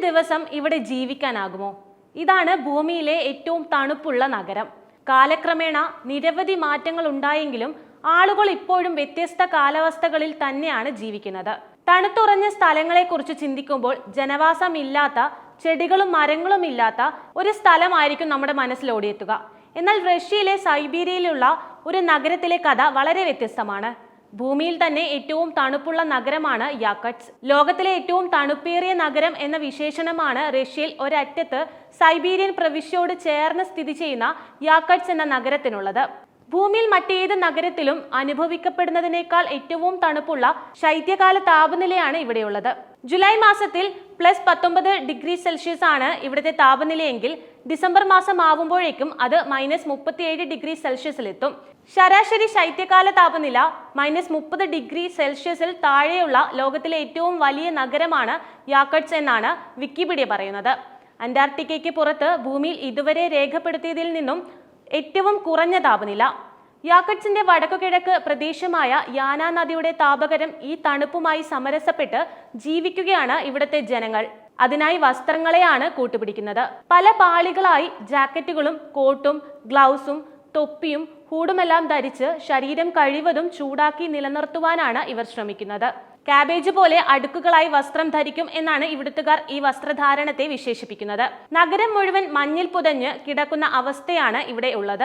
ദിവസം ഇവിടെ ജീവിക്കാനാകുമോ? ഇതാണ് ഭൂമിയിലെ ഏറ്റവും തണുപ്പുള്ള നഗരം. കാലക്രമേണ നിരവധി മാറ്റങ്ങൾ ഉണ്ടായെങ്കിലും ആളുകൾ ഇപ്പോഴും വ്യത്യസ്ത കാലാവസ്ഥകളിൽ തന്നെയാണ് ജീവിക്കുന്നത്. തണുത്തുറഞ്ഞ സ്ഥലങ്ങളെക്കുറിച്ച് ചിന്തിക്കുമ്പോൾ ജനവാസമില്ലാത്ത ചെടികളും മരങ്ങളും ഇല്ലാത്ത ഒരു സ്ഥലമായിരിക്കും നമ്മുടെ മനസ്സിൽ ഓടിയെത്തുക. എന്നാൽ റഷ്യയിലെ സൈബീരിയയിലുള്ള ഒരു നഗരത്തിലെ കഥ വളരെ വ്യത്യസ്തമാണ്. ഭൂമിയിൽ തന്നെ ഏറ്റവും തണുപ്പുള്ള നഗരമാണ് യാക്കട്സ്. ലോകത്തിലെ ഏറ്റവും തണുപ്പേറിയ നഗരം എന്ന വിശേഷണമാണ് റഷ്യയിൽ ഒരറ്റത്ത് സൈബീരിയൻ പ്രവിശ്യയോട് ചേർന്ന് സ്ഥിതി ചെയ്യുന്ന യാക്കട്സ് എന്ന നഗരത്തിനുള്ളത്. ഭൂമിയിൽ മറ്റേത് നഗരത്തിലും അനുഭവിക്കപ്പെടുന്നതിനേക്കാൾ ഏറ്റവും തണുപ്പുള്ള ശൈത്യകാല താപനിലയാണ് ഇവിടെയുള്ളത്. ജൂലൈ മാസത്തിൽ പ്ലസ് പത്തൊമ്പത് ഡിഗ്രി സെൽഷ്യസ് ആണ് ഇവിടുത്തെ താപനിലയെങ്കിൽ ഡിസംബർ മാസം ആവുമ്പോഴേക്കും അത് മൈനസ് മുപ്പത്തിയേഴ് ഡിഗ്രി സെൽഷ്യസിലെത്തും ശരാശരി ശൈത്യകാല താപനില മൈനസ് മുപ്പത് ഡിഗ്രി സെൽഷ്യസിൽ താഴെയുള്ള ലോകത്തിലെ ഏറ്റവും വലിയ നഗരമാണ് യാക്കട്സ് എന്നാണ് വിക്കിപീഡിയ പറയുന്നത്. അന്റാർട്ടിക്കയ്ക്ക് പുറത്ത് ഭൂമിയിൽ ഇതുവരെ രേഖപ്പെടുത്തിയതിൽ നിന്നും ഏറ്റവും കുറഞ്ഞ താപനില. യാക്കട്സിന്റെ വടക്കുകിഴക്ക് പ്രദേശമായ യാന നദിയുടെ താപകരം ഈ തണുപ്പുമായി സമരസപ്പെട്ട് ജീവിക്കുകയാണ് ഇവിടുത്തെ ജനങ്ങൾ. അതിനായി വസ്ത്രങ്ങളെയാണ് കൂട്ടുപിടിക്കുന്നത്. പല പാളികളായി ജാക്കറ്റുകളും കോട്ടും ഗ്ലൗസും തൊപ്പിയും ഹൂടുമെല്ലാം ധരിച്ച് ശരീരം കഴിവതും ചൂടാക്കി നിലനിർത്തുവാനാണ് ഇവർ ശ്രമിക്കുന്നത്. കാബേജ് പോലെ അടുക്കുകളായി വസ്ത്രം ധരിക്കും എന്നാണ് ഇവിടുത്തുകാർ ഈ വസ്ത്രധാരണത്തെ വിശേഷിപ്പിക്കുന്നത്. നഗരം മുഴുവൻ മഞ്ഞിൽ പുതഞ്ഞ് കിടക്കുന്ന അവസ്ഥയാണ് ഇവിടെ ഉള്ളത്.